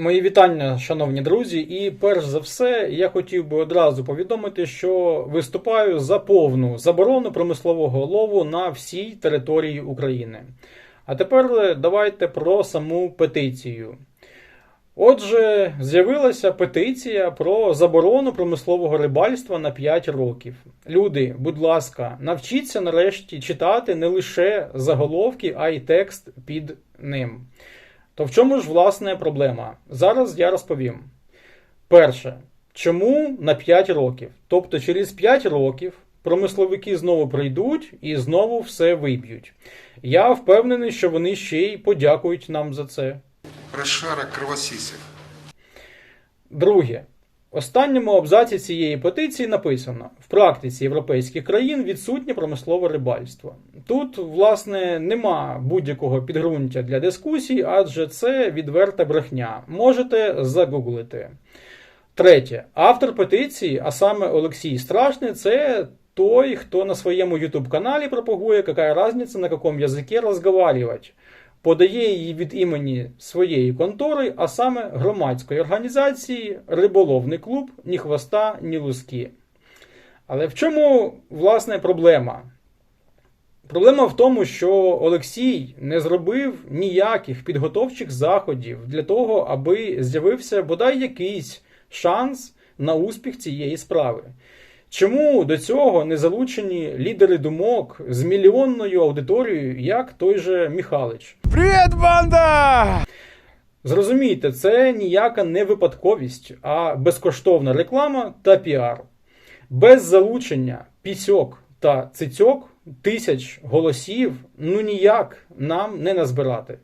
Мої вітання, шановні друзі, і перш за все, я хотів би одразу повідомити, що виступаю за повну заборону промислового лову на всій території України. А тепер давайте про саму петицію. Отже, з'явилася петиція про заборону промислового рибальства на 5 років. Люди, будь ласка, навчіться нарешті читати не лише заголовки, а й текст під ним. То в чому ж власне проблема? Зараз я розповім. Перше, чому на 5 років? Тобто через 5 років промисловики знову прийдуть і знову все виб'ють. Я впевнений, що вони ще й подякують нам за це. Розшарок кровосісів. Друге. Останньому абзаці цієї петиції написано: в практиці європейських країн відсутнє промислове рибальство. Тут, власне, нема будь-якого підґрунтя для дискусій, адже це відверта брехня. Можете загуглити. Третє. Автор петиції, а саме Олексій Страшний, це той, хто на своєму YouTube-каналі пропагує, яка різниця, на якому язикі розговаривати. Подає її від імені своєї контори, а саме громадської організації Риболовний клуб ні хвоста, ні луски. Але в чому власне проблема? Проблема в тому, що Олексій не зробив ніяких підготовчих заходів для того, аби з'явився бодай якийсь шанс на успіх цієї справи. Чому до цього не залучені лідери думок з мільйонною аудиторією, як той же Міхалич? Привет, банда! Зрозумійте, це ніяка не випадковість, а безкоштовна реклама та піар. Без залучення пісьок та цицьок тисяч голосів ну ніяк нам не назбирати.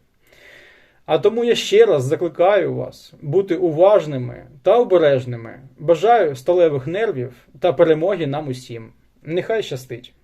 А тому я ще раз закликаю вас бути уважними та обережними. Бажаю сталевих нервів та перемоги нам усім. Нехай щастить!